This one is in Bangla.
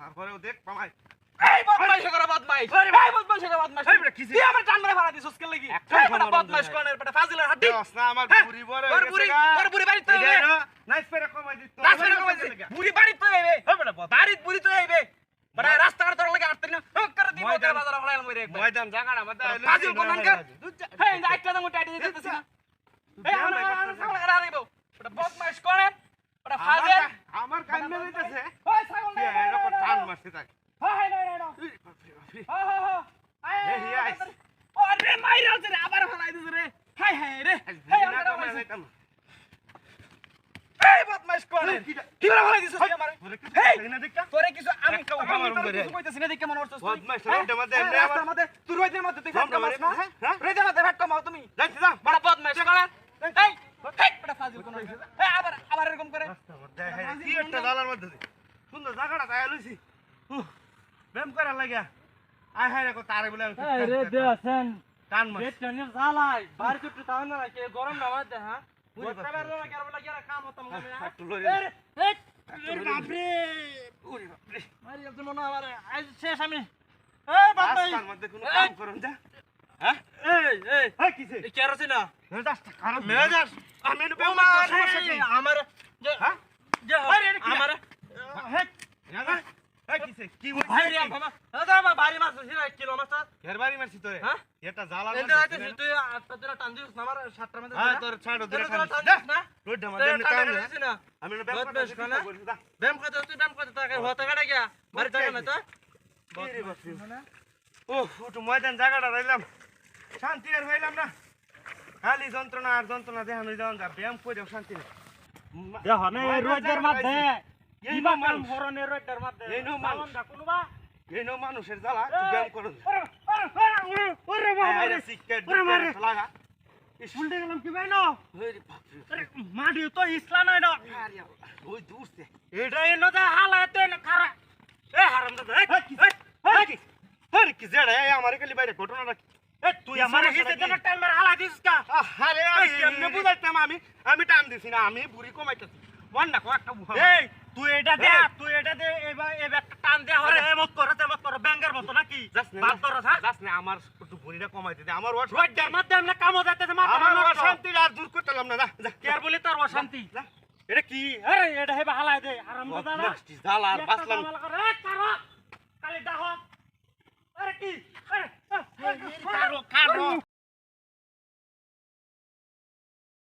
তারপরেও দেখ পামাই এই বদমাইশ। করা বদমাইশ। এই বদমাইশ করা বদমাইশ। এই বেটা কিসে তুই আমার টান মেরে ফালা দিছস কে? লাগি একটা বদমাইশ কোনের বেটা ফাজিলের হাড্ডি দস না আমার বুড়ি বড় আরে মাইরা রে আবার ফলাই দিছে রে। হাই হাই রে। হেই আমরা কমাইছি এই বদমাইশ কোনের কি করে ফলাই দিছস তুই আমারে? হেই তোরে কিছু আমি একটা উঠা মারুম তোরে করে। কিছু কইতেছি না দেখে মনে হচ্ছে বদমাইশ, রোডের মধ্যে এমনি আমার- মধ্যে তুই রোদের মধ্যে তুই ফ্যাট রোডের না। মধ্যে ফ্যাট কমাও তুমি। যাইতে যা বড়। বদমাইশ কোনের এই হেই বড় ফাজিল কোন এই আবার আবার এরকম করে। কি একটা দালার মধ্যে সুন্দর জায়গাটা তাই লইছি। উহ, ব্যায়াম করার লাগিয়া আয় হায় রে তারে বলে আমি এই রে দেছেন টান মার পেট টানিয়ে জ্বালাই বাড়ি চুট্টু তাও না কে গরম না আমাদের হ্যাঁ বুঝতে বুঝতে পারল না কেন বলে কি আর কাম হতাম আমি। হ্যাঁ? একটু লই এই। রে, এই, এই লই। বাপরে ওরে বাপরে মারি যাচ্ছে মনে হয় আমারে কি ভাই রে বাবা। দাদা আমার বাড়ি মাছ ছিল এক কিলো মাছ এর বাড়ি মারছি তোরে হ্যাঁ? এটা জালার এতে মধ্যে আইতে তুই আটটা দিন টান দিস না আমার সাতটার মধ্যে হ্যাঁ তোর ছাড়ো তোর টান দিস। না। এমনি টান দিস আমি করতে করতে তুই করতে হতে গিয়া। বাড়ি তো? ও ময়দান জায়গাটা রইলাম। শান্তি আর হইলাম না। খালি যন্ত্রণা আর যন্ত্রণা দেখানো যাওয়ান ব্যায়াম করেও শান্তি না রোজের মধ্যে। এই কিবা মানুষ। কাম করনে রোজের মধ্যে এই নো মানুষ। বামনটা কোনোবা এই নো মানুষের জ্বালা একটু ব্যায়াম করুন ওরে বাবা আরে সিকেট ওরে মারে। লাগা উল্টে গেলাম কি ভাই না? ওরে বাপরে। আরে মাটি তো ইসলা নাই না। আরে ওই দূরতে এটা এনো দা হালা তো এনে খারা। এ হারাম দাদা এই কি? আরে কি? আরে কি? আমার বাইরে ঘটনাটা কি তুই আমার হিসেবে যেন টাইম হালা দিস কা। আরে আমি বুঝাইতাম আমি? আমি টাইম দিছি না আমি বুড়ি কমাইতেছি। বল না একটা এই তুই এটা দে তুই এটা দে এবার এবার একটা টান দে হরে এমত করে তেমত করে ব্যাঙ্গের মতো নাকি? বাদ করছ হ্যাঁ। যাস না আমার একটু বুড়িটা কমাইতে দে আমার ওয়াট রোজের মধ্যে এমনি কামো যাইতেছে মাথা আমার অশান্তি আর দূর করতেলাম না যা কেয়ার বলি তোর অশান্তি? এটা কি? আরে এটা হেবা হালাই দে আরাম দাদা। বদমাশটি জ্বালা আর বাঁচলাম। না। কালি ডাহ আরে কি? আরে কারও কারও।